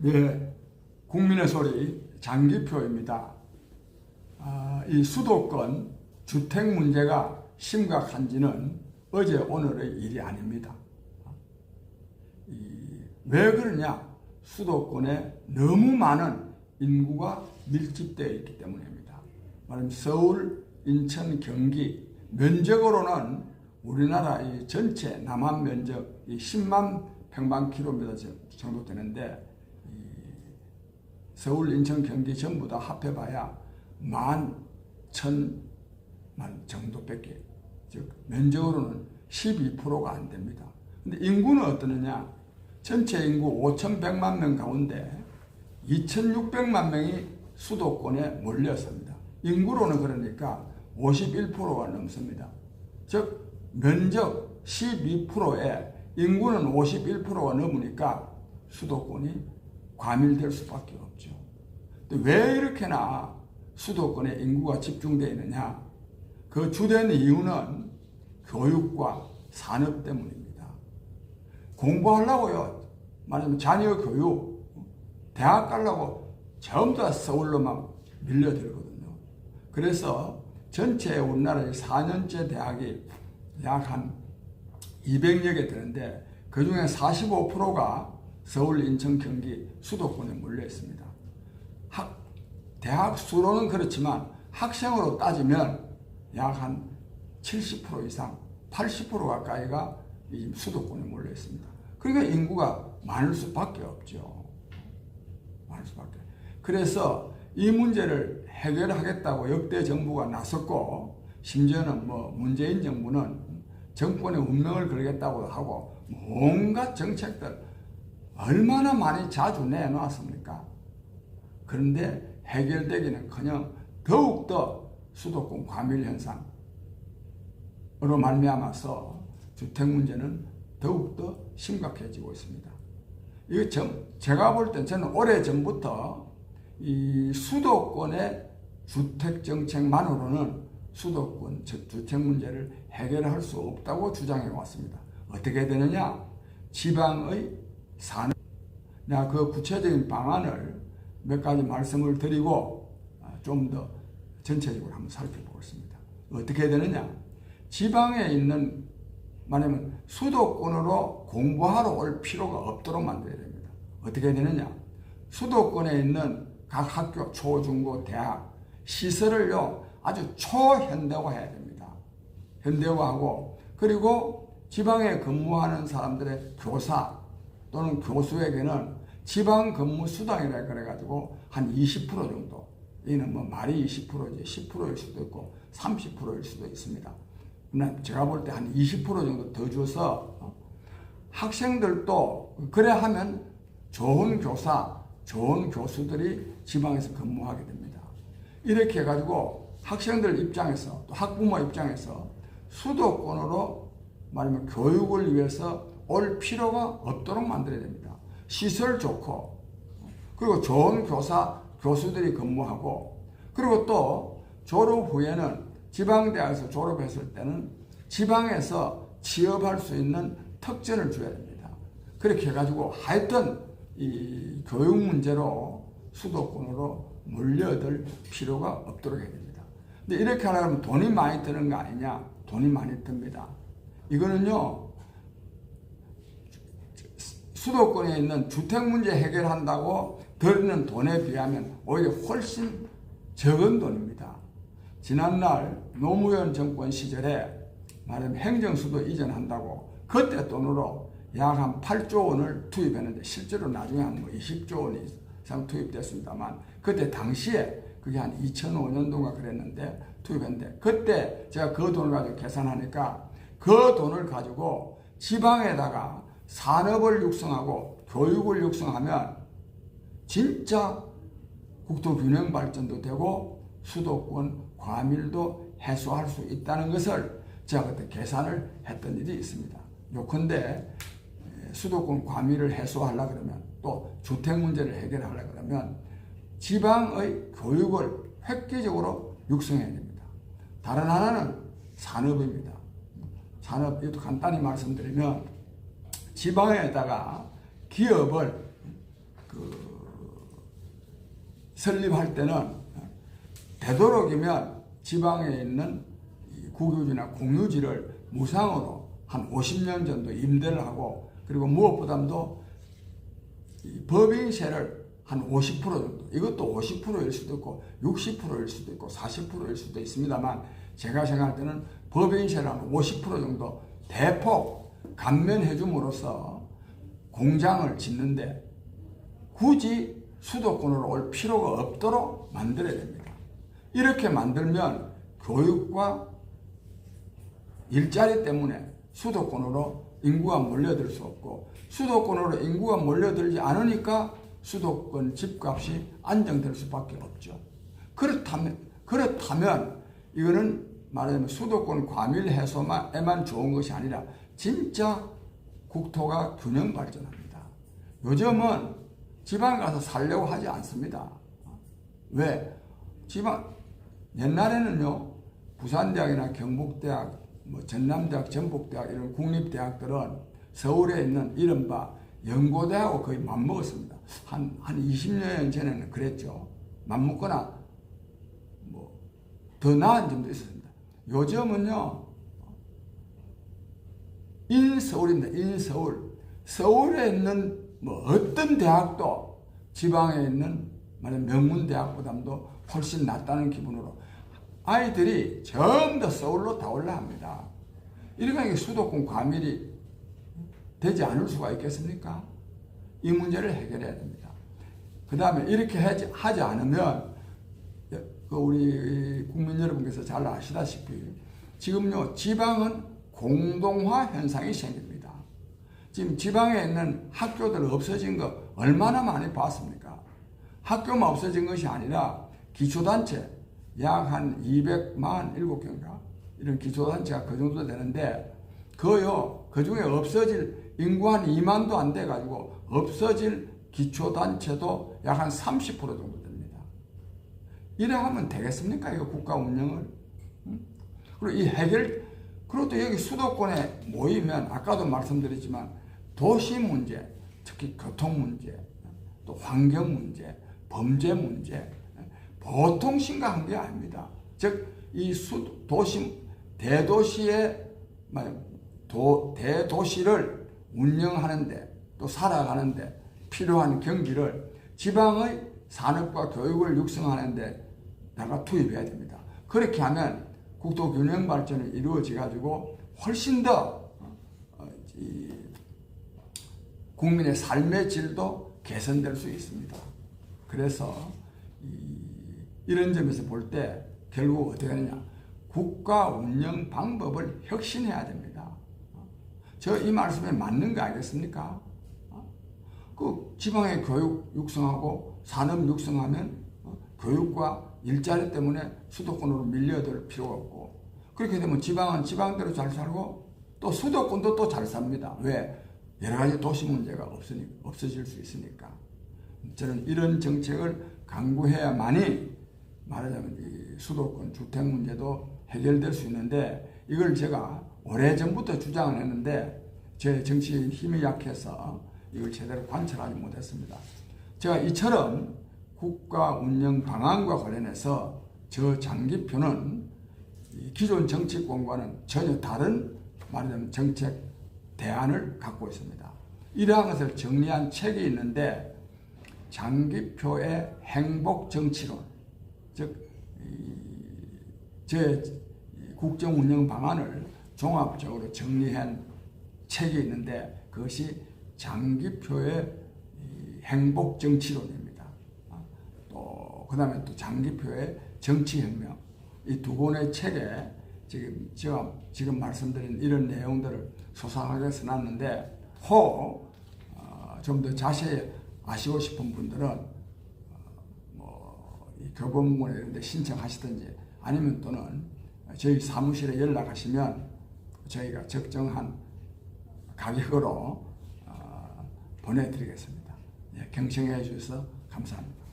네, 국민의 소리 장기표입니다. 아, 이 수도권 주택 문제가 심각한지는 어제 오늘의 일이 아닙니다. 이, 왜 그러냐? 수도권에 너무 많은 인구가 밀집되어 있기 때문입니다. 말하면 서울, 인천, 경기 면적으로는 우리나라 이 전체 남한 면적 이 10만 평방킬로미터 정도 되는데 이 서울, 인천, 경기 전부 다 합해봐야 만 천만 정도밖에 즉 면적으로는 12%가 안 됩니다. 근데 인구는 어떠느냐? 전체 인구 5,100만 명 가운데 2,600만 명이 수도권에 몰렸습니다. 인구로는 그러니까 51%가 넘습니다. 즉 면적 12%에 인구는 51%가 넘으니까 수도권이 과밀될 수밖에 없죠. 왜 이렇게나 수도권에 인구가 집중되어 있느냐? 그 주된 이유는 교육과 산업 때문입니다. 공부하려고요. 말하자면 자녀 교육, 대학 가려고 전부 다 서울로만 밀려들거든요. 그래서 전체 우리나라의 4년제 대학이 약 한 200여 개 되는데 그 중에 45%가 서울, 인천, 경기 수도권에 몰려 있습니다. 학, 대학 수로는 그렇지만 학생으로 따지면 약 한 70% 이상, 80% 가까이가 이 수도권에 몰려 있습니다. 그러니까 인구가 많을 수밖에 없죠. 많을 수밖에. 그래서 이 문제를 해결하겠다고 역대 정부가 나섰고 심지어는 뭐 문재인 정부는 정권의 운명을 걸겠다고 하고 온갖 정책들 얼마나 많이 자주 내놓았습니까? 그런데 해결되기는 커녕 더욱더 수도권 과밀 현상으로 말미암아서 주택 문제는 더욱더 심각해지고 있습니다. 이거 전, 제가 볼 땐 저는 오래 전부터 이 수도권의 주택 정책만으로는 수도권 주택 문제를 해결할 수 없다고 주장해 왔습니다. 어떻게 되느냐? 지방의 산업, 내가 그 구체적인 방안을 몇 가지 말씀을 드리고 아, 좀더 전체적으로 한번 살펴보겠습니다. 어떻게 되느냐? 지방에 있는 말하면 수도권으로 공부하러 올 필요가 없도록 만들어야 됩니다. 어떻게 되느냐? 수도권에 있는 각 학교, 초, 중, 고, 대학 시설을요 아주 초현대화 해야 됩니다. 현대화하고 그리고 지방에 근무하는 사람들의 교사 또는 교수에게는 지방 근무 수당이라 그래가지고 한 20% 정도 이는 뭐 말이 20%지 10%일 수도 있고 30%일 수도 있습니다. 제가 볼 때 한 20% 정도 더 줘서 어, 학생들도 그래 하면 좋은 교사, 좋은 교수들이 지방에서 근무하게 됩니다. 이렇게 해가지고 학생들 입장에서 또 학부모 입장에서 수도권으로 말하면 교육을 위해서 올 필요가 없도록 만들어야 됩니다. 시설 좋고 그리고 좋은 교사, 교수들이 근무하고 그리고 또 졸업 후에는 지방대학에서 졸업했을 때는 지방에서 취업할 수 있는 특전을 줘야 됩니다. 그렇게 해가지고 하여튼 이 교육 문제로 수도권으로 몰려들 필요가 없도록 해야 됩니다. 근데 이렇게 하려면 돈이 많이 드는 거 아니냐? 돈이 많이 듭니다. 이거는요, 수도권에 있는 주택 문제 해결한다고 들는 돈에 비하면 오히려 훨씬 적은 돈입니다. 지난날 노무현 정권 시절에 말하면 행정수도 이전한다고 그때 돈으로 약 한 8조 원을 투입했는데 실제로 나중에 한 뭐 20조 원 이상 투입됐습니다만 그때 당시에 그게 한 2005년도가 그랬는데 투입했는데 그때 제가 그 돈을 가지고 계산하니까 그 돈을 가지고 지방에다가 산업을 육성하고 교육을 육성하면 진짜 국토 균형 발전도 되고 수도권 과밀도 해소할 수 있다는 것을 제가 그때 계산을 했던 일이 있습니다. 요컨대 수도권 과밀을 해소하려 그러면 또 주택 문제를 해결하려 그러면 지방의 교육을 획기적으로 육성해야 됩니다. 다른 하나는 산업입니다. 산업, 이것도 간단히 말씀드리면 지방에다가 기업을 그 설립할 때는 되도록이면 지방에 있는 이 국유지나 공유지를 무상으로 한 50년 정도 임대를 하고 그리고 무엇보다도 이 법인세를 한 50% 정도. 이것도 50%일 수도 있고 60%일 수도 있고 40%일 수도 있습니다만 제가 생각할 때는 법인세를 한 50% 정도 대폭 감면해 줌으로써 공장을 짓는데 굳이 수도권으로 올 필요가 없도록 만들어야 됩니다. 이렇게 만들면 교육과 일자리 때문에 수도권으로 인구가 몰려들 수 없고 수도권으로 인구가 몰려들지 않으니까 수도권 집값이 안정될 수밖에 없죠. 그렇다면 그렇다면 이거는 말하자면 수도권 과밀 해소에만 좋은 것이 아니라 진짜 국토가 균형 발전합니다. 요즘은 지방 가서 살려고 하지 않습니다. 왜? 지방 옛날에는요 부산대학이나 경북대학, 뭐 전남대학, 전북대학 이런 국립대학들은 서울에 있는 이른바 연고대하고 거의 맞먹었습니다. 한, 한 20년 전에는 그랬죠. 맞먹거나 뭐 더 나은 점도 있었습니다. 요즘은요 인서울입니다. 인서울. 서울에 있는 뭐 어떤 대학도 지방에 있는 말하 명문 대학보다도 훨씬 낫다는 기분으로 아이들이 전부 다 서울로 다 올라갑니다. 이러니까 수도권 과밀이 되지 않을 수가 있겠습니까? 이 문제를 해결해야 됩니다. 그 다음에 이렇게 하지, 않으면 그 우리 국민 여러분께서 잘 아시다시피 지금요 지방은 공동화 현상이 생깁니다. 지금 지방에 있는 학교들 없어진 거 얼마나 많이 봤습니까? 학교만 없어진 것이 아니라 기초단체 약 한 247개인가 이런 기초단체가 그 정도 되는데 그요 그 중에 없어질 인구 한 2만도 안 돼 가지고 없어질 기초단체도 약 한 30% 정도 됩니다. 이래 하면 되겠습니까? 이거 국가 운영을 그리고 이 해결 그리고 또 여기 수도권에 모이면 아까도 말씀드렸지만 도시 문제, 특히 교통 문제, 또 환경 문제, 범죄 문제 보통 심각한 게 아닙니다. 즉이 도시 대도시의 도, 대도시를 운영하는데 또 살아가는데 필요한 경기를 지방의 산업과 교육을 육성하는데 내가 투입해야 됩니다. 그렇게 하면 국토 균형 발전이 이루어져 가지고 훨씬 더 어, 국민의 삶의 질도 개선될 수 있습니다. 그래서 이런 점에서 볼 때 결국 어떻게 하느냐 국가 운영 방법을 혁신해야 됩니다. 저 이 말씀에 맞는 거 아니겠습니까? 그 지방의 교육 육성하고 산업 육성하면 교육과 일자리 때문에 수도권으로 밀려들 필요가 없고 그렇게 되면 지방은 지방대로 잘 살고 또 수도권도 또 잘 삽니다. 왜? 여러 가지 도시 문제가 없으니, 없어질 수 있으니까. 저는 이런 정책을 강구해야만이 말하자면 이 수도권 주택 문제도 해결될 수 있는데 이걸 제가 오래전부터 주장을 했는데 제 정치인 힘이 약해서 이걸 제대로 관찰하지 못했습니다. 제가 이처럼 국가 운영 방안과 관련해서 저 장기표는 기존 정치권과는 전혀 다른 말하자면 정책 대안을 갖고 있습니다. 이러한 것을 정리한 책이 있는데 장기표의 행복 정치론, 즉, 제 국정 운영 방안을 종합적으로 정리한 책이 있는데 그것이 장기표의 행복 정치론입니다. 아, 또 그다음에 또 장기표의 정치혁명 이 두 권의 책에 지금 제가 지금 말씀드린 이런 내용들을 소상하게 써놨는데 혹 좀더 어, 자세히 아시고 싶은 분들은 어, 뭐 교보문고나 이런 데 신청하시든지 아니면 또는 저희 사무실에 연락하시면 저희가 적정한 가격으로 어, 보내드리겠습니다. 예, 경청해 주셔서 감사합니다.